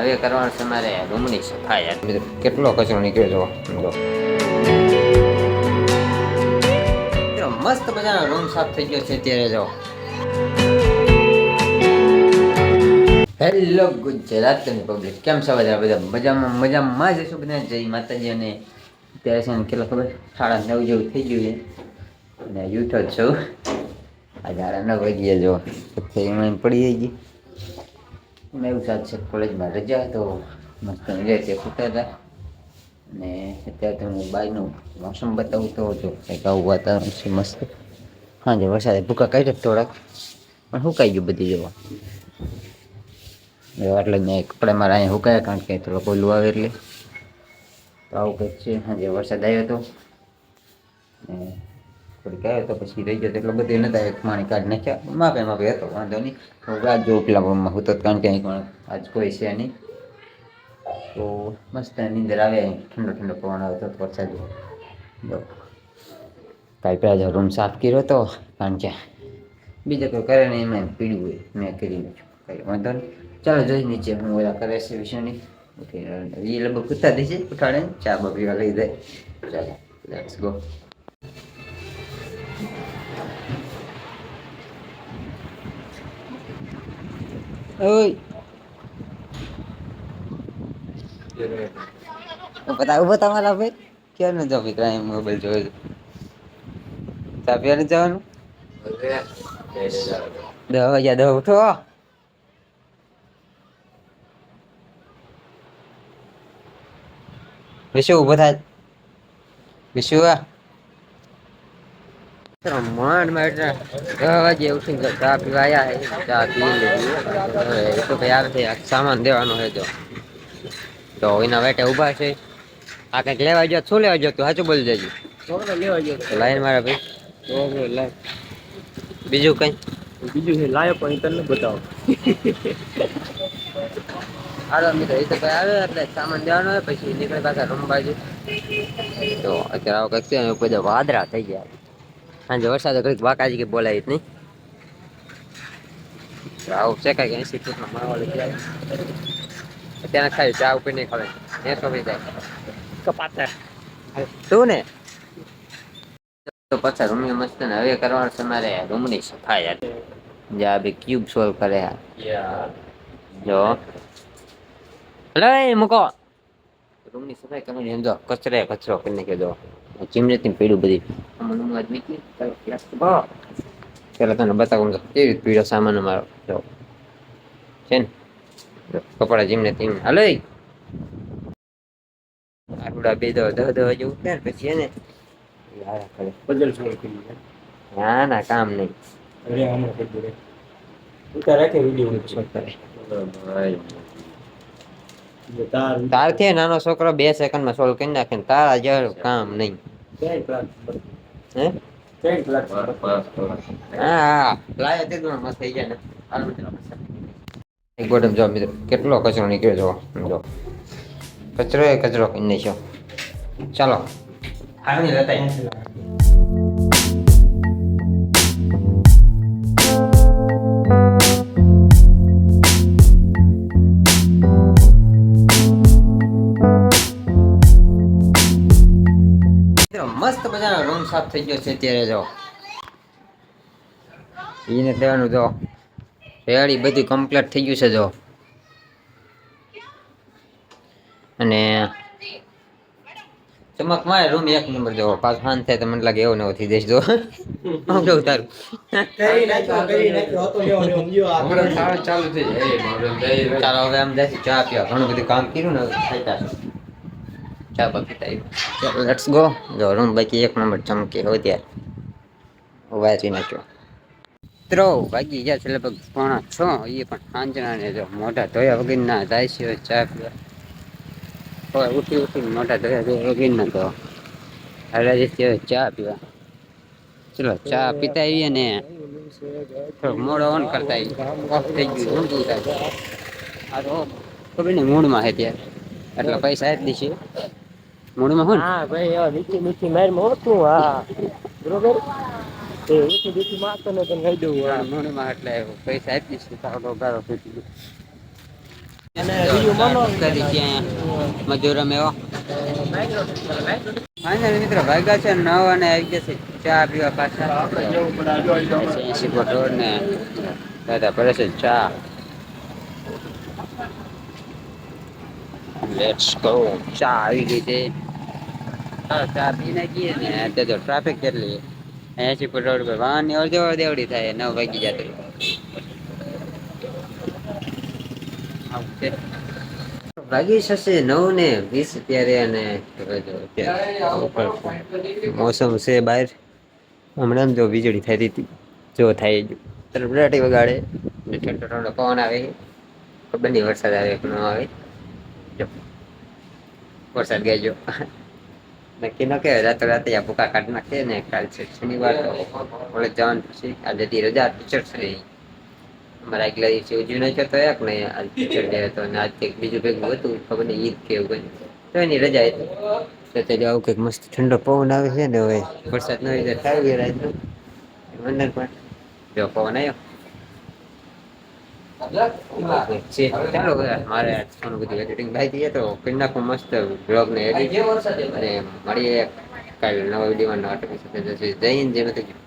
હવે કરવાનું છે મારે રૂમની સફાઈ મિત્રો, કેટલો કચરો નીકળ્યો જો મસ્ત મજાનો રૂમ સાફ થઈ ગયો છે અત્યારે જો હેલો ગુજરાતની પબ્લિક કેમ છો બધા? બધા મજામાં મજામાં જ છો બધા? જય માતાજી અને અત્યારે છે ને કેટલો ખબર? સાડા નવ જેવું થઈ ગયું છે. અને જ છું. આ સાડા નવ વાગ્યા જો એમાં પડી ગઈ. એમાં એવું સાચે કોલેજમાં રજા તો મસ્ત મજા છે ખૂટા હતા. અને અત્યારે હું બાયનું મોસમ બતાવું તો જો કંઈક આવું વાતાવરણ છે મસ્ત. હા જે વરસાદે ભૂકા કાઢ્યા થોડાક. પણ સુકાઈ ગયું બધી જવા. એટલે મેં કપડા મારા અહીંયા સુકાયા કારણ કે થોડો કોયલું આવે એટલે. તો આવું કંઈક છે. આજે વરસાદ આવ્યો હતો થોડીક આવ્યો તો પછી રહી ગયો તો એટલો બધો નતા એક માણી કાઢી નાખ્યા માપે માપે હતો વાંધો નહીં હું રાત જો પેલા રૂમમાં હું તો કારણ કે અહીં પણ આજ કોઈ છે નહીં તો મસ્ત નીંદર આવે ઠંડો ઠંડો પવન આવે તો વરસાદ જો કાંઈ પહેલાં રૂમ સાફ કર્યો હતો કારણ કે બીજા કોઈ કરે નહીં એમાં પીડ્યું હોય મેં કરી નાખ્યું કંઈ વાંધો નહીં ચાલો જોઈ નીચે હું ઓલા કરે છે વિષયની એ લગભગ કૂદતા દેશે ઉઠાડે ચા બપીવા લઈ જાય ચાલો લેટ્સ ગો ઓય બતા ઊભો તમારા ભાઈ ક્યાં ન જાવ મિત્ર મોબાઈલ જોયો છે ચા પીવા નથી જવાનું દહ વાગ્યા દહ ઉઠો વિશુ ઊભો થાય વિશુ આ માંડ માંડ દસ વાગે ઉઠીને ચા પીવા આવ્યા ચા પી લીધી. હવે એ તો ભાઈ આવે છે આ સામાન દેવાનો છે જો તો એના વેટે ઊભા છે. આ કંઈક લેવા ગયો શું લેવા ગયો તું? સાચું બોલી દેજો છોકરો લેવા ગયો હતો. લાઈન મારા ભાઈ. છોકરો લાય. બીજું કઈ? બીજું છે લાયો પણ ઈ તને બતાવો. હાલો મિત્રો એ તો ભાઈ આવે એટલે સામાન દેવાનો હોય પછી નીકળે પાછા રૂમ બાજુ તો અત્યારે આવો કંઈક છે અને બધા વાદળા થઈ ગયા. સાંજે વરસાદ ઘડીક બાકાજી કે બોલાય જ નહીં. તો આવું છે કાંઈક એસી ફૂટમાં માવા લઈ જાય અત્યારે ખાઈ ચા ઉપર નહીં ખાવે ને સોવી જાય. કપાતા શું ને? તો પછી રૂમની મસ્ત ને હવે કરવાનું છે મારે રૂમની સફાઈ યાર. જ્યાં બે ક્યુબ સોલ્વ કરે આ જો. લઈ મૂકો. રૂમની સફાઈ કરવાની જો કચરે કચરો કરીને જો. ચીમરેતી પીડું બધી? પેલા તને બતાવું તો કેવી પીડો સામાન અમારો? જો. છે ને? કપડા જીમને તીમ. હાલો આટુડા બે દો દહ દહ જેવું ને પછી એને. ના ના કામ નહીં. અરે હમણાં કરી દે ઉતાર રાખે વીડિયો. શું કરે તાર તારથી નાનો છોકરો બે સેકન્ડમાં સોલ્વ કરી નાખે ને તારા જેવું કામ નહીં. હે? કેટલો કચરો નીકળ્યો જો જો. કચરો એ કચરો કરી નાખ્યો. ચાલો. થઈ ગયો છે અત્યારે જો. એને દેવાનું જો. રેડી બધી કમ્પ્લીટ થઈ ગયું છે જો. અને ચમક મારે રૂમ એક નંબર જો. પાછું ફાન થાય તો મને લાગે એવો નવો થઈ જઈશ જો. હું કેવું તારું? ચાલુ હવે આમ જઈશું ચા પીવા. ઘણું બધું કામ કર્યું ને થઈ. ચા બા પીતા આવ્યું લેટ્સ ગો જો બાકી એક નંબર ચમકે હોય ત્યારે. વાંચી નાખ્યો. મિત્રો, વાગી ગયા છે લગભગ પોણા છ. એ પણ સાંજના ને જો મોઢા ધોયા વગરના જાય છે ચા પીવા. ઉઠી ઉઠી ઉઠીને મોઢા ધોયા ધોયા વગરના તો હાલે છે ચા પીવા. ચલો, ચા પીતા આવીએ ને થોડોક મોડો ઓન કરતા થઈ ગયું ઊંધું થાય આ તો ખબર નહીં, મૂડમાં છે ત્યારે એટલે પૈસા જ દીશે મૂડમાં હોય હા ભાઈ એવા મીઠી મીઠી મારમાં હોતું હા. બરોબર? એ મીઠી મીઠી મારતો ને તને કહી દઉં મૂડમાં એટલે પૈસા આપી દઈશું તારો ગાળો ફૂટી દઉં અને વીડિયો છે અહીંયા. મજૂર અમે એવો. ફાઇનલ મિત્રો ભાગ્યા છે નવ અને આવી જશે ચા પીવા પાછા. એસી રોડ ને દાદા પડે છે ચા. લેટ્સ ગો ચા આવી ગઈ છે. ટ્રાફિક કેટલી એસી ફૂટ રોડ પર વાહનની અડધી દેવડી થાય, નવ વાગી જતું વાગી થશે નવ ને વીસ અત્યારે અને મોસમ છે બહાર. હમણાં જો વીજળી થઈ હતી. જો થાય તરબરાટી વગાડે. ઠંડો ઠંડો પવન આવે. ખબર નહીં વરસાદ આવે કે ન આવે. વરસાદ ગયો નક્કી ન કહેવાય રાતો રાતે આ ભૂકા કાઢ નાખે ને કાલ છે શનિવાર કોલેજ જવાનું પછી આજે દી રજા ટીચર છે મારા એકલા દિવસે ઉજવી નહીં તો એક ને આજ ટીચર ડે હતો અને આજ બીજું કંઈક હતું ખબર નહીં ઈદ કે એવું કંઈ તો એની રજા હતી તો તે આવું કંઈક મસ્ત ઠંડો પવન આવે છે ને હવે વરસાદ ન હોય તો થાય ગયો રાજનો પણ જો પવન આવ્યો ચાલો મારે આજ બધું એડિટિંગ બાકી છે તો કરી નાખું મસ્ત બ્લોગ ને એડિટ અને મળીએ કાલે નવા વિડીયોમાં નવા ટોપિક સાથે જય હિન્દ જય માતાજી.